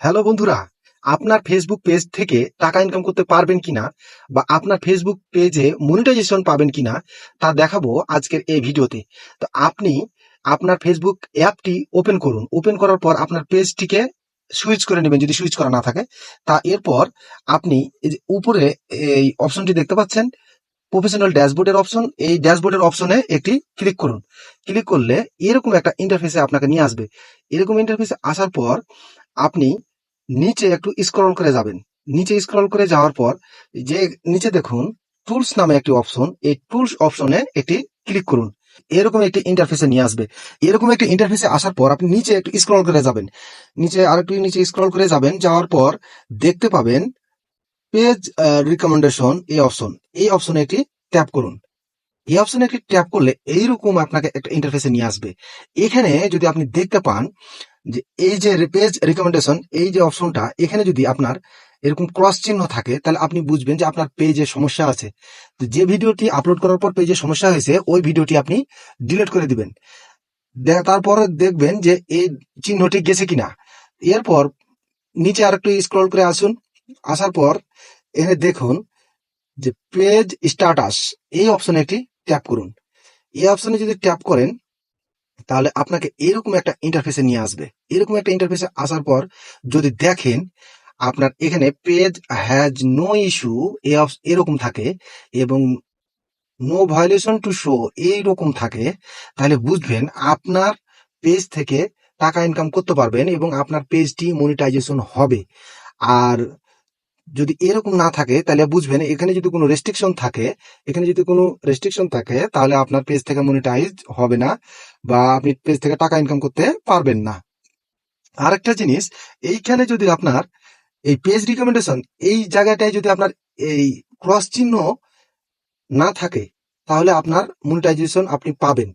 Hello বন্ধুরা, আপনার Facebook page থেকে টাকা ইনকাম করতে পারবেন কিনা বা আপনার ফেসবুক পেজে মনিটাইজেশন পাবেন কিনা তা দেখাবো আজকের এই ভিডিওতে। তো আপনি আপনার ফেসবুক অ্যাপটি ওপেন করুন। ওপেন করার পর আপনার পেজটিকে সুইচ করে নেবেন যদি সুইচ করা না থাকে। তা এরপর আপনি উপরে এই অপশনটি দেখতে পাচ্ছেন প্রফেশনাল ড্যাশবোর্ডের অপশন এই ড্যাশবোর্ডের অপশনে একটি ক্লিক করুন। ক্লিক করলে এরকম একটা ইন্টারফেসে আপনাকে নিয়ে আসবে। এরকম ইন্টারফেসে আসার পর আপনি নিচে একটু স্ক্রল করে যাবেন। নিচে স্ক্রল করে যাওয়ার পর, যে নিচে দেখুন টুলস নামে একটি অপশন এই টুলস অপশনে একটি ক্লিক করুন। এরকম একটি ইন্টারফেসে নিয়ে আসবে। এরকম একটি ইন্টারফেসে আসার পর আপনি নিচে একটু স্ক্রল করে যাবেন। নিচে আরেকটু নিচে স্ক্রল করে যাবেন, যাওয়ার পর দেখতে পাবেন পেজ রিকমেন্ডেশন এই অপশন এই অপশনে একটি ট্যাপ করুন। এই অপশনে একটি ট্যাপ করলে এইরকম আপনাকে একটা ইন্টারফেসে নিয়ে আসবে। এখানে যদি আপনি দেখতে পান যে এই যে পেজ রিকমেন্ডেশন এই যে অপশনটা এখানে যদি আপনার এরকম ক্রস চিহ্ন থাকে, তাহলে আপনি বুঝবেন যে আপনার পেজে সমস্যা আছে। তো যে ভিডিওটি আপলোড করার পর পেজে সমস্যা হয়েছে, ওই ভিডিওটি আপনি ডিলিট করে দিবেন। তারপরে দেখবেন যে এই চিহ্নটি গেছে কিনা। এরপর নিচে আরেকটু স্ক্রল করে আসুন। আসার পর এখানে দেখুন যে পেজ স্ট্যাটাস এই অপশনে একটি ট্যাপ করুন। এই অপশনে যদি ট্যাপ করেন তাহলে আপনাকে এরকম একটা ইন্টারফেসে নিয়ে আসবে। এরকম একটা ইন্টারফেসে আসার পর যদি দেখেন আপনার এখানে পেজ হ্যাজ নো ইস্যু এরকম থাকে এবং নো ভায়োলেশন টু শো এইরকম থাকে, তাহলে বুঝবেন আপনার পেজ থেকে টাকা ইনকাম করতে পারবেন এবং আপনার পেজটি মনিটাইজেশন হবে। আর যদি এরকম না থাকে, তাহলে বুঝবেন এখানে যদি কোনো রেস্ট্রিকশন থাকে, এখানে যদি কোনো রেস্ট্রিকশন থাকে, তাহলে আপনার পেজ থেকে মনিটাইজ হবে না। বা আপনি পেজ থেকে টাকা ইনকাম করতে পারবেন না। আরেকটা জিনিস, এইখানে যদি আপনার এই পেজ রিকমেন্ডেশন এই জায়গাটায় যদি আপনার এই ক্রস চিহ্ন না থাকে, তাহলে আপনার মনিটাইজেশন আপনি পাবেন।